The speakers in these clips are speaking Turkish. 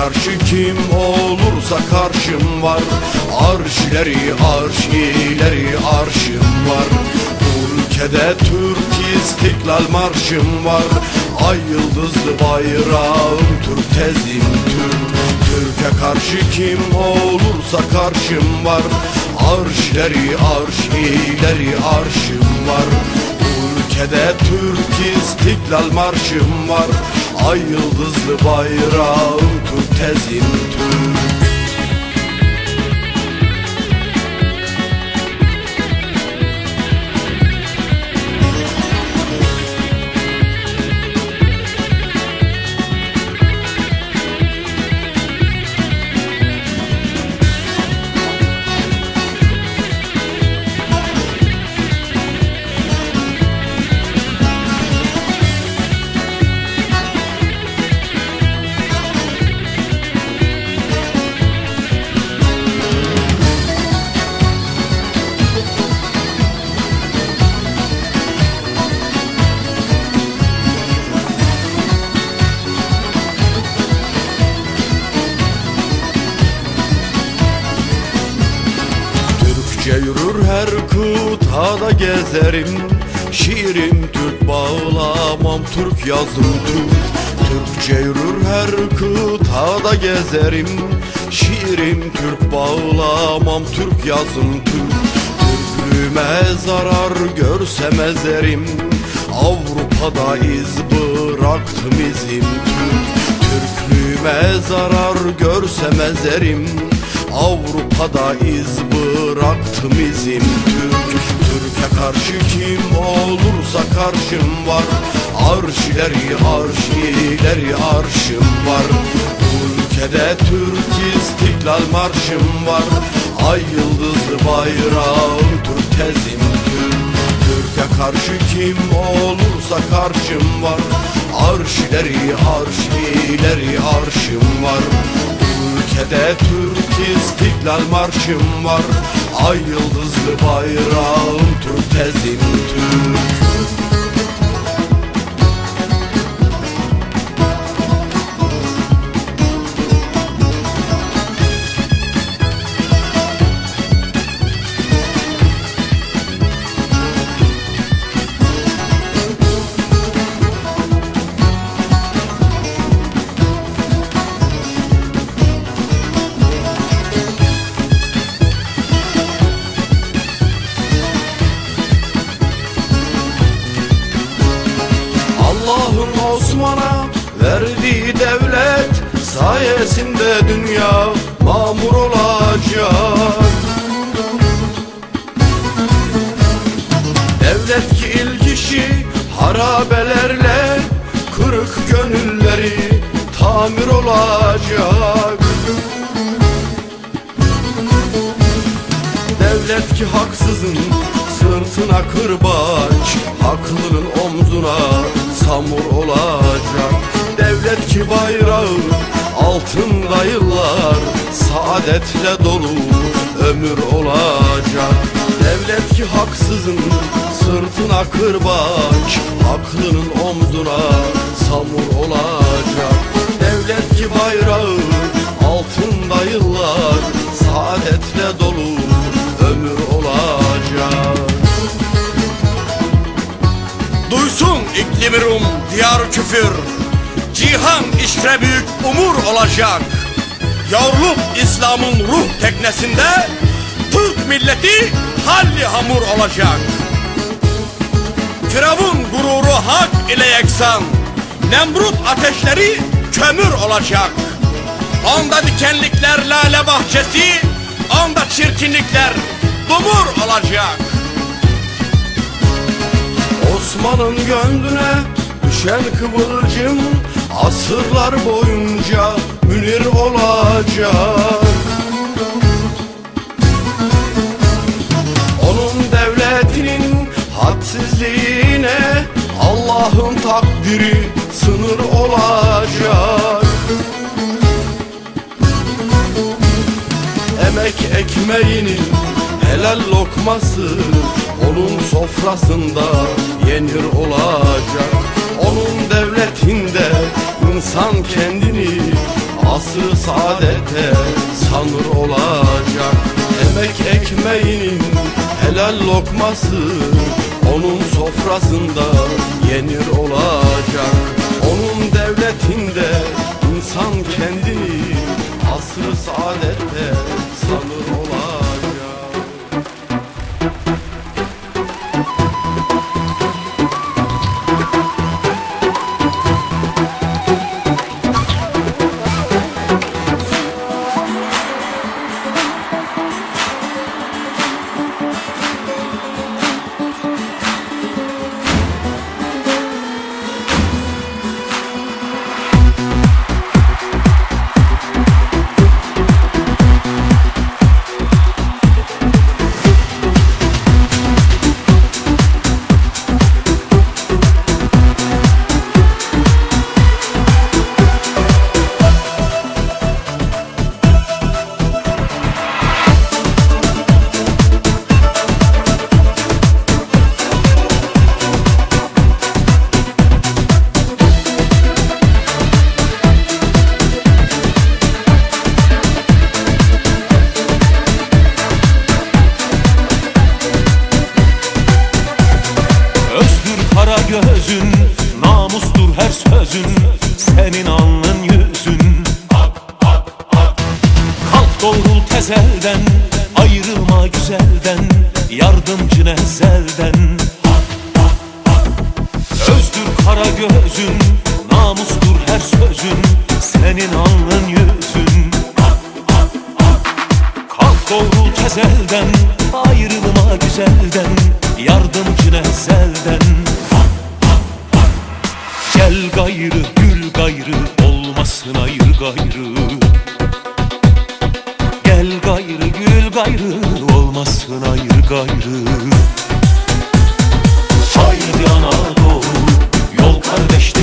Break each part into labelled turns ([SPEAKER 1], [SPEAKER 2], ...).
[SPEAKER 1] karşı kim olursa karşım var. Arşileri arşileri arşım var. Ülkede Türk istiklal marşım var. Ay yıldızlı bayrağım Türk tezim Türk. Türk'e karşı kim olursa karşım var. Arşileri arşileri arşım var. Ülkede Türk istiklal marşım var. Ay yıldızlı bayrağım Türk tezim Türkçe yürür her kıtada gezerim. Şiirim Türk bağlamam Türk yazım Türk Türkçe yürür her kıtada gezerim. Şiirim Türk bağlamam Türk yazım Türk Türklüğüme zarar görsem ezerim. Avrupa'da iz bıraktım izim. Türk Türklüğüme zarar görsem ezerim Avrupa'da iz bıraktım izim. Türk Türk'e karşı kim olursa karşım var. Arşileri arşileri arşım var. Bu ülkede Türk istiklal marşım var. Ay yıldızlı bayrağım Türk tezim. Türk Türk'e karşı kim olursa karşım var. Arşileri arşileri arşım var ülkede Türk istiklal marşım var. Ay yıldızlı bayrağım Türk tezim Türk dünya mamur olacak. Devlet ki ilk işi harabelerle kırık gönülleri tamir olacak. Devlet ki haksızın sırtına kırbaç Haklının omzuna samur olacak Devlet ki bayrağı altında yıllar Saadetle dolu ömür olacak. Devlet ki haksızın sırtına kırbaç Haklının omzuna samur olacak. Devlet ki bayrağı altında yıllar Saadetle dolu ömür olacak. Duysun iklimi Rum diyar küfür Cihan işre büyük umur olacak. Yavrulup İslam'ın ruh teknesinde Türk milleti halli hamur olacak. Firavun gururu hak ile yeksan Nemrut ateşleri kömür olacak. Onda dikenlikler lale bahçesi Onda çirkinlikler dumur olacak. Osman'ın gönlüne düşen kıvılcım Asırlar boyunca münir olacak. Onun devletinin hadsizliğine Allah'ın takdiri sınır olacak. Emek ekmeğinin helal lokması Onun sofrasında yenir olacak. Onun devletin insan kendini asrı saadete sanır olacak. Emek ekmeğinin helal lokması Onun sofrasında yenir olacak. Onun devletinde insan kendini asrı saadette sanır olacak
[SPEAKER 2] kara gözün, namustur her sözün Senin alnın yüzün. Kalk doğrul tezelden, ayrılma güzelden Yardımcı nezelden Özdür kara gözün, namustur her sözün Senin alnın yüzün. Kalk doğrul tezelden Ayrılma güzelden Yardımcı nezelden Gel gayrı gül gayrı Olmasın ayır gayrı. Gel gayrı gül gayrı Olmasın ayır gayrı. Haydi Anadolu Yol kardeşlik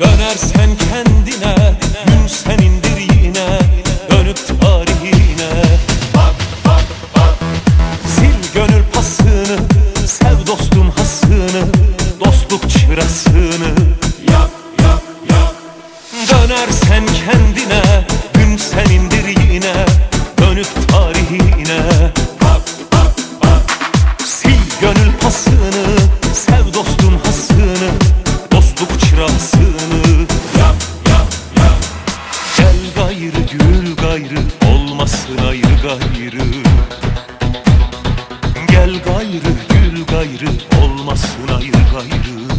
[SPEAKER 2] Dönersen kendine Gün senindir yine Dönüp tarihine. Bak bak bak. Sil gönül pasını Sev dostum hasını Dostluk çırasını. Yak yak yak Dönersen kendine Gün senindir yine Dönüp tarihine olmasın ayrı. gayrı